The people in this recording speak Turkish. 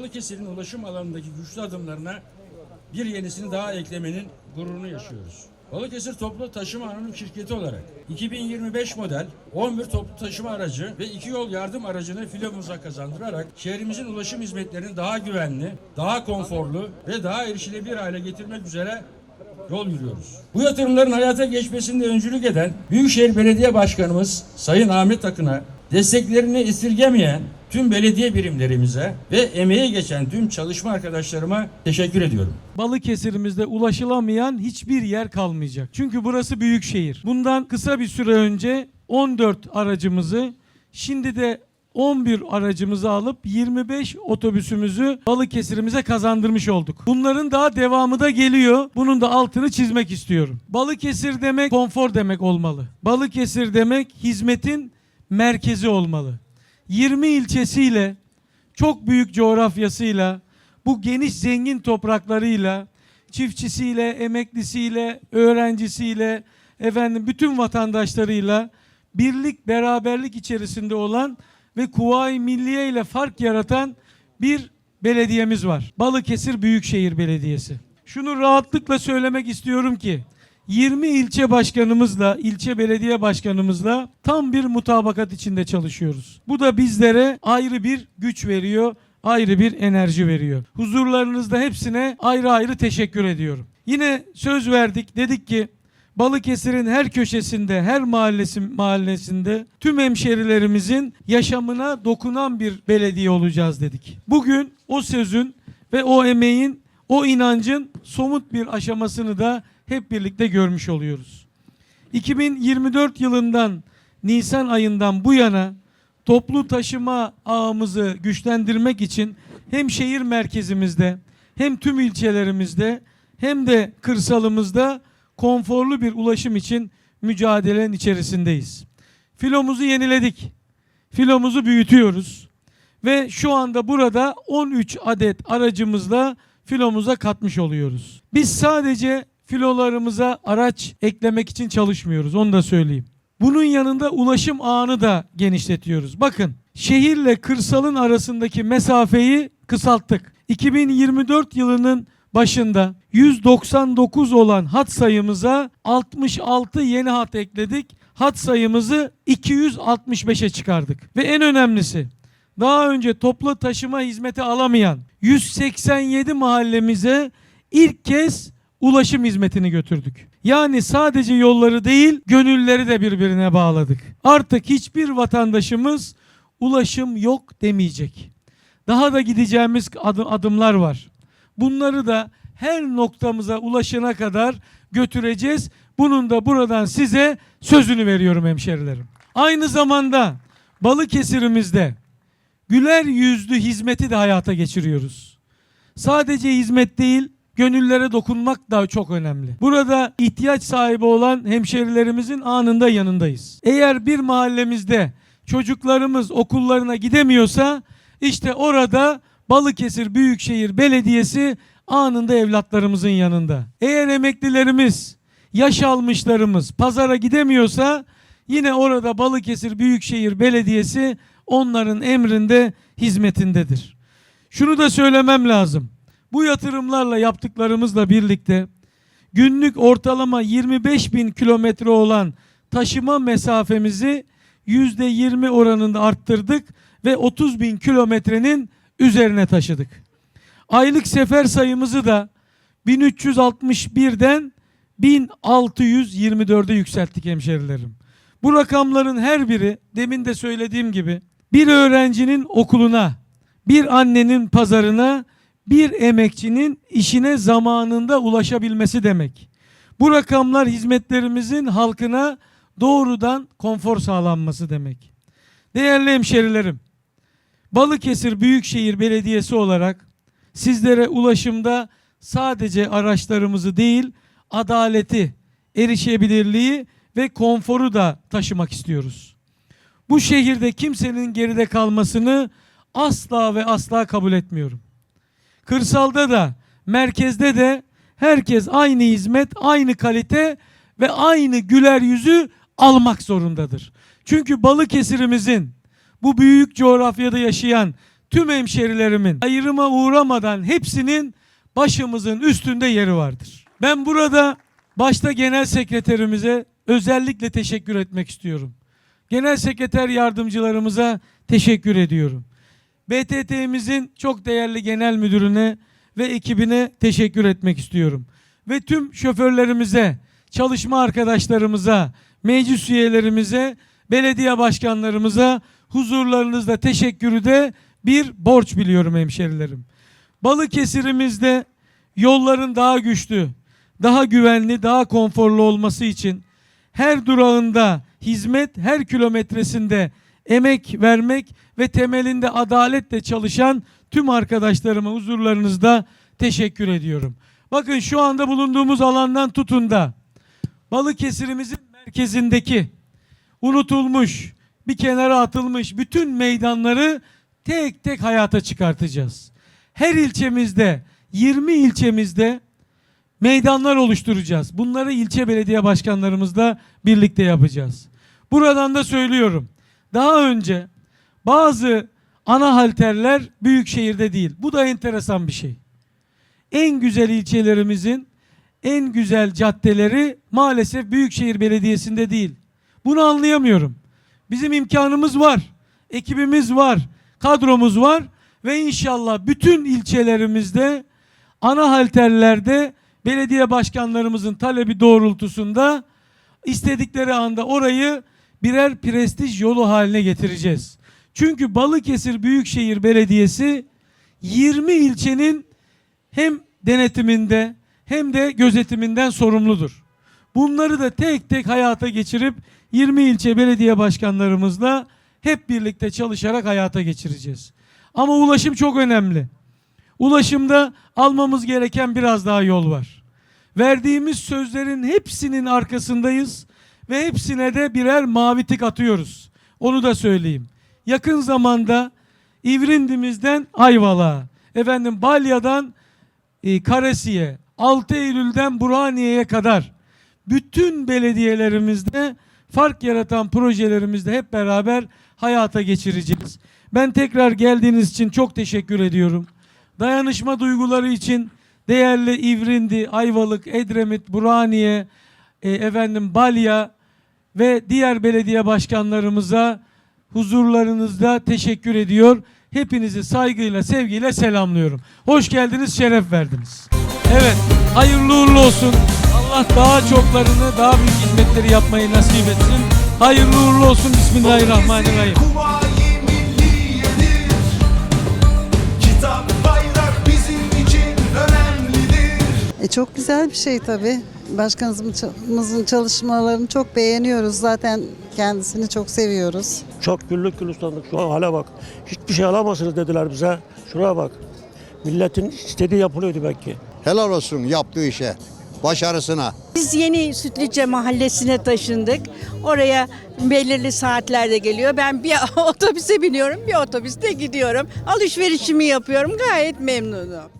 Balıkesir'in ulaşım alanındaki güçlü adımlarına bir yenisini daha eklemenin gururunu yaşıyoruz. Balıkesir Toplu Taşıma Anonim Şirketi olarak 2025 model 11 toplu taşıma aracı ve iki yol yardım aracını filomuza kazandırarak şehrimizin ulaşım hizmetlerini daha güvenli, daha konforlu ve daha erişilebilir hale getirmek üzere yol yürüyoruz. Bu yatırımların hayata geçmesinde öncülük eden Büyükşehir Belediye Başkanımız Sayın Ahmet Akın'a desteklerini esirgemeyen tüm belediye birimlerimize ve emeği geçen tüm çalışma arkadaşlarıma teşekkür ediyorum. Balıkesir'imizde ulaşılamayan hiçbir yer kalmayacak. Çünkü burası büyük şehir. Bundan kısa bir süre önce 14 aracımızı şimdi de 11 aracımızı alıp 25 otobüsümüzü Balıkesir'imize kazandırmış olduk. Bunların daha devamı da geliyor. Bunun da altını çizmek istiyorum. Balıkesir demek konfor demek olmalı. Balıkesir demek hizmetin merkezi olmalı. 20 ilçesiyle çok büyük coğrafyasıyla, bu geniş zengin topraklarıyla, çiftçisiyle, emeklisiyle, öğrencisiyle, efendim bütün vatandaşlarıyla birlik, beraberlik içerisinde olan ve Kuvayi Milliye ile fark yaratan bir belediyemiz var. Balıkesir Büyükşehir Belediyesi. Şunu rahatlıkla söylemek istiyorum ki 20 ilçe başkanımızla, ilçe belediye başkanımızla tam bir mutabakat içinde çalışıyoruz. Bu da bizlere ayrı bir güç veriyor, ayrı bir enerji veriyor. Huzurlarınızda hepsine ayrı ayrı teşekkür ediyorum. Yine söz verdik, dedik ki Balıkesir'in her köşesinde, her mahallesi, mahallesinde tüm hemşerilerimizin yaşamına dokunan bir belediye olacağız dedik. Bugün o sözün ve o emeğin, o inancın somut bir aşamasını da hep birlikte görmüş oluyoruz. 2024 yılından Nisan ayından bu yana toplu taşıma ağımızı güçlendirmek için hem şehir merkezimizde hem tüm ilçelerimizde hem de kırsalımızda konforlu bir ulaşım için mücadelenin içerisindeyiz. Filomuzu yeniledik. Filomuzu büyütüyoruz. Ve şu anda burada 13 adet aracımızla filomuza katmış oluyoruz. Biz sadece filolarımıza araç eklemek için çalışmıyoruz. Onu da söyleyeyim. Bunun yanında ulaşım ağını da genişletiyoruz. Bakın şehirle kırsalın arasındaki mesafeyi kısalttık. 2024 yılının başında 199 olan hat sayımıza 66 yeni hat ekledik. Hat sayımızı 265'e çıkardık. Ve en önemlisi daha önce toplu taşıma hizmeti alamayan 187 mahallemize ilk kez ulaşım hizmetini götürdük. Yani sadece yolları değil, gönülleri de birbirine bağladık. Artık hiçbir vatandaşımız ulaşım yok demeyecek. Daha da gideceğimiz adım, adımlar var. Bunları da her noktamıza ulaşana kadar götüreceğiz. Bunun da buradan size sözünü veriyorum hemşerilerim. Aynı zamanda Balıkesir'imizde güler yüzlü hizmeti de hayata geçiriyoruz. Sadece hizmet değil, gönüllere dokunmak da çok önemli. Burada ihtiyaç sahibi olan hemşerilerimizin anında yanındayız. Eğer bir mahallemizde çocuklarımız okullarına gidemiyorsa işte orada Balıkesir Büyükşehir Belediyesi anında evlatlarımızın yanında. Eğer emeklilerimiz, yaş almışlarımız pazara gidemiyorsa yine orada Balıkesir Büyükşehir Belediyesi onların emrinde hizmetindedir. Şunu da söylemem lazım. Bu yatırımlarla yaptıklarımızla birlikte günlük ortalama 25 bin kilometre olan taşıma mesafemizi yüzde 20 oranında arttırdık ve 30 bin kilometrenin üzerine taşıdık. Aylık sefer sayımızı da 1361'den 1624'e yükselttik hemşerilerim. Bu rakamların her biri demin de söylediğim gibi bir öğrencinin okuluna, bir annenin pazarına, bir emekçinin işine zamanında ulaşabilmesi demek. Bu rakamlar hizmetlerimizin halkına doğrudan konfor sağlanması demek. Değerli hemşerilerim, Balıkesir Büyükşehir Belediyesi olarak sizlere ulaşımda sadece araçlarımızı değil, adaleti, erişebilirliği ve konforu da taşımak istiyoruz. Bu şehirde kimsenin geride kalmasını asla ve asla kabul etmiyorum. Kırsalda da, merkezde de herkes aynı hizmet, aynı kalite ve aynı güler yüzü almak zorundadır. Çünkü Balıkesir'imizin bu büyük coğrafyada yaşayan tüm hemşerilerimin ayrıma uğramadan hepsinin başımızın üstünde yeri vardır. Ben burada başta genel sekreterimize özellikle teşekkür etmek istiyorum. Genel sekreter yardımcılarımıza teşekkür ediyorum. BTT'mizin çok değerli genel müdürüne ve ekibine teşekkür etmek istiyorum. Ve tüm şoförlerimize, çalışma arkadaşlarımıza, meclis üyelerimize, belediye başkanlarımıza huzurlarınızda teşekkürü de bir borç biliyorum hemşerilerim. Balıkesir'imizde yolların daha güçlü, daha güvenli, daha konforlu olması için her durağında hizmet, her kilometresinde emek vermek ve temelinde adaletle çalışan tüm arkadaşlarıma huzurlarınızda teşekkür ediyorum. Bakın şu anda bulunduğumuz alandan tutun da Balıkesir'imizin merkezindeki unutulmuş, bir kenara atılmış bütün meydanları tek tek hayata çıkartacağız. Her ilçemizde, 20 ilçemizde meydanlar oluşturacağız. Bunları ilçe belediye başkanlarımızla birlikte yapacağız. Buradan da söylüyorum. Daha önce bazı ana halterler büyük şehirde değil. Bu da enteresan bir şey. En güzel ilçelerimizin en güzel caddeleri maalesef Büyükşehir Belediyesi'nde değil. Bunu anlayamıyorum. Bizim imkanımız var, ekibimiz var, kadromuz var ve inşallah bütün ilçelerimizde ana halterlerde belediye başkanlarımızın talebi doğrultusunda istedikleri anda orayı birer prestij yolu haline getireceğiz. Çünkü Balıkesir Büyükşehir Belediyesi 20 ilçenin hem denetiminde hem de gözetiminden sorumludur. Bunları da tek tek hayata geçirip 20 ilçe belediye başkanlarımızla hep birlikte çalışarak hayata geçireceğiz. Ama ulaşım çok önemli. Ulaşımda almamız gereken biraz daha yol var. Verdiğimiz sözlerin hepsinin arkasındayız ve hepsine de birer mavi tik atıyoruz. Onu da söyleyeyim. Yakın zamanda İvrindimiz'den Ayvalık'a, efendim Balya'dan e, Karesi'ye, 6 Eylül'den Burhaniye'ye kadar bütün belediyelerimizde fark yaratan projelerimizde hep beraber hayata geçireceğiz. Ben tekrar geldiğiniz için çok teşekkür ediyorum. Dayanışma duyguları için değerli İvrindi, Ayvalık, Edremit, Burhaniye, e, efendim Balya ve diğer belediye başkanlarımıza huzurlarınızda teşekkür ediyor. Hepinizi saygıyla, sevgiyle selamlıyorum. Hoş geldiniz, şeref verdiniz. Evet, hayırlı uğurlu olsun. Allah daha çoklarını, daha büyük hizmetleri yapmayı nasip etsin. Hayırlı uğurlu olsun. Bismillahirrahmanirrahim. Kuvayi milliyedir Kitap bayrak bizim için önemlidir E çok güzel bir şey tabii. Başkanımızın çalışmalarını çok beğeniyoruz. Zaten kendisini çok seviyoruz. Çok güllük gülistanlık şu an hale bak. Hiçbir şey alamazsınız dediler bize. Şuraya bak. Milletin istediği yapılıyor demek ki. Helal olsun yaptığı işe, başarısına. Biz yeni Sütlüce mahallesine taşındık. Oraya belirli saatlerde geliyor. Ben bir otobüse biniyorum, bir otobüste gidiyorum. Alışverişimi yapıyorum. Gayet memnunum.